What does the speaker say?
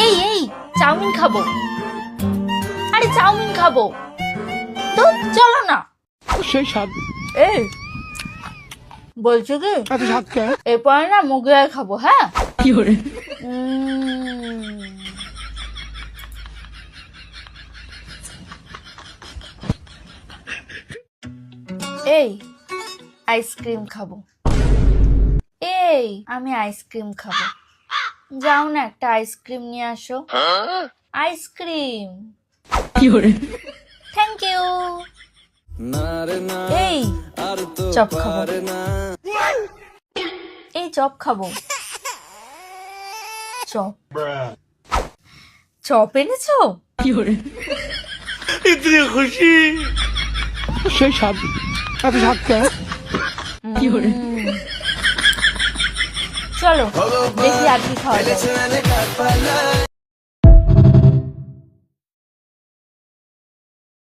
এই এই চাউমিন খাব। আরে চাউমিন খাব। তো চলো না। সেই স্বাদ। এই বলছো কি? এত স্বাদ কে? এরপরে না মুগলাই খাব হ্যাঁ? উম। এই আইসক্রিম খাব। এই আমি আইসক্রিম খাব। যাও না একটা আইসক্রিম নিয়ে আসো। Ice cream. থ্যাংক ইউ এই চপ খাব। এই চপ খাব। চপ। চপ এনেছো? খুশি। সেই স্বাদ। এত স্বাদ কে? চলো দেখি আর কি খাওয়া